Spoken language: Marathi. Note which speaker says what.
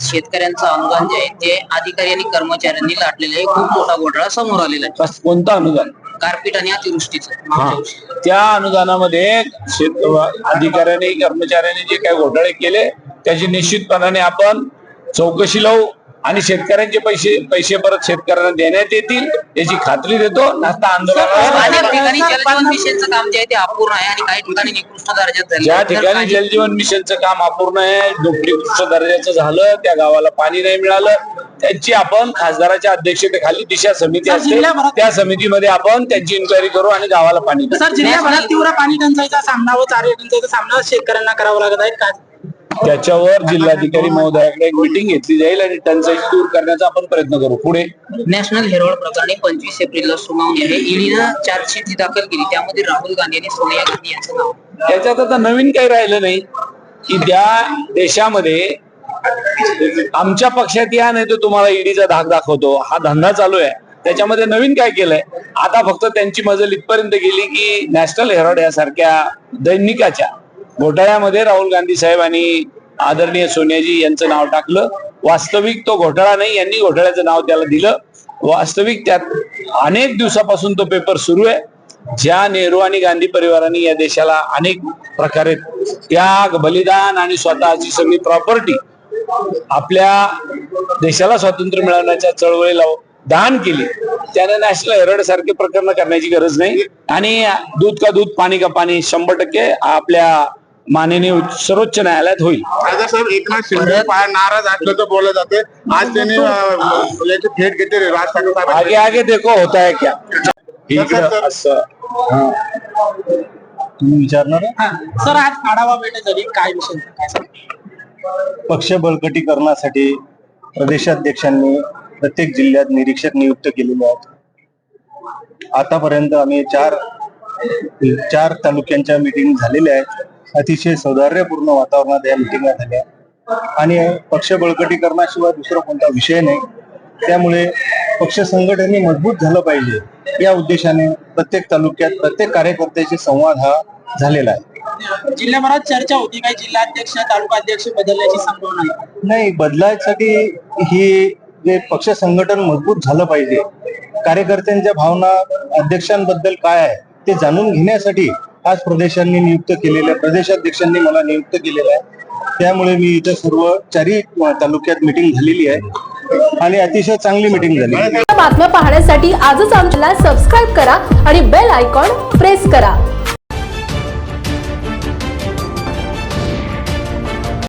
Speaker 1: शेतकऱ्यांचं अनुदान जे आहे ते अधिकारी आणि कर्मचाऱ्यांनी लाटलेलं आहे. खूप मोठा घोटाळा समोर आलेला आहे.
Speaker 2: कस- कोणतं अनुदान?
Speaker 1: गारपीट आणि अतिवृष्टीचं.
Speaker 2: त्या अनुदानामध्ये शेत अधिकाऱ्यांनी कर्मचाऱ्यांनी जे काही घोटाळे केले त्याची निश्चितपणाने आपण चौकशी लावू. आणि शेतकऱ्यांचे पैसे पैसे परत शेतकऱ्यांना देण्यात येतील याची खात्री देतो. नाश्ता आंदोलनाला
Speaker 1: अनेक ठिकाणी जलजीवन मिशनचं काम जे आहे ते अपूर्ण आहे आणि काही ठिकाणी निकृष्ट दर्जात झाले
Speaker 2: ज्या ठिकाणी जलजीवन मिशनचं काम अपूर्ण आहे निकृष्ट दर्जाचं झालं त्या गावाला पाणी नाही मिळालं त्यांची आपण खासदाराच्या अध्यक्षतेखाली दिशा समिती असते. त्या समितीमध्ये आपण त्यांची इन्क्वायरी करू आणि गावाला पाणी.
Speaker 3: सर जिल्ह्याभरात तीव्र पाणी टंचाईचा सामना व चारे टंचाईचा सामना शेतकऱ्यांना करावा लागत आहे. का
Speaker 2: त्याच्यावर जिल्हाधिकारी महोदयाकडे एक मिटिंग घेतली जाईल आणि टंचाई दूर करण्याचा आपण प्रयत्न करू. पुढे?
Speaker 1: नॅशनल हेरोल्ड प्रकरणी पंचवीस एप्रिलला सुनावणी आहे. ईडीनं चार्जशीट जी दाखल केली त्यामध्ये राहुल गांधी आणि सोनिया गांधी यांचं नाव.
Speaker 2: त्याच्यात आता नवीन काही राहिलं नाही की त्या देशामध्ये आमच्या पक्षात या नाही तर तुम्हाला ईडीचा धाक दाखवतो. हा धंदा चालू आहे. त्याच्यामध्ये नवीन काय केलंय? आता फक्त त्यांची मजल इथपर्यंत गेली की नॅशनल हेरॉड यासारख्या दैनिकाच्या घोटाळ्यामध्ये राहुल गांधी साहेब आणि आदरणीय सोनियाजी यांचं नाव टाकलं. वास्तविक तो घोटाळा नाही यांनी घोटाळ्याचं नाव त्याला दिलं. वास्तविक त्यात अनेक दिवसापासून तो पेपर सुरू आहे. ज्या नेहरू आणि गांधी परिवाराने या देशाला अनेक प्रकारे त्याग बलिदान आणि स्वतःची सगळी प्रॉपर्टी आपल्या देशाला स्वातंत्र्य मिळवण्याच्या चळवळीला दान केली. त्याने नॅशनल हेरड सारखे प्रकरण करण्याची गरज नाही. आणि दूध का दूध पाणी का पाणी शंभर टक्के आपल्या माननीय उच्च- सर्वोच्च न्यायालयात होईल.
Speaker 4: साहेब एकनाथ शिंदे फार नाराज असल्याचं बोललं जाते. आज त्यांनी अं, याची थेट घेतली राज ठाकरे साहेब
Speaker 2: आगे आगे देखो होता है क्या? इकडं असं हा.
Speaker 5: तुम्ही विचारणार.
Speaker 3: सर आज आढावा बैठक झाली. काय विषय होता? काय सांगा?
Speaker 5: पक्ष बळकटीकरणासाठी प्रदेशाध्यक्षांनी प्रत्येक जिल्ह्यात निरीक्षक नियुक्त केलेले आहेत. आतापर्यंत आम्ही चार चार तालुक्यांच्या मिटिंग झालेल्या आहेत. अतिशय सौहार्दपूर्ण वातावरणात या मिटिंगा झाल्या. आणि पक्ष बळकटीकरणाशिवाय दुसरा कोणता विषय नाही. त्यामुळे पक्ष संघटने मजबूत झालं पाहिजे. या उद्देशाने प्रत्येक तालुक्यात प्रत्येक कार्यकर्त्याशी संवाद हा झालेला आहे.
Speaker 3: जिल्ह्याभरात चर्चा होती काही जिल्हाध्यक्ष तालुकाध्यक्ष बदलण्याची संभावना
Speaker 5: नाही बदलायसाठी ही जे पक्ष संघटन मजबूत झालं पाहिजे. कार्यकर्त्यांच्या भावना अध्यक्षांबद्दल काय आहे ते जाणून घेण्यासाठी आज प्रदेशांनी नियुक्त केलेल्या प्रदेशाध्यक्षांनी मला नियुक्त केलेलं आहे त्यामुळे मी इथं सर्व चारही तालुक्यात मिटिंग झालेली आहे. आणि अतिशय चांगली मिटिंग झाली
Speaker 6: बातम्या पाहण्यासाठी आजच आमच्याला सबस्क्राईब करा आणि बेल आयकॉन प्रेस करा.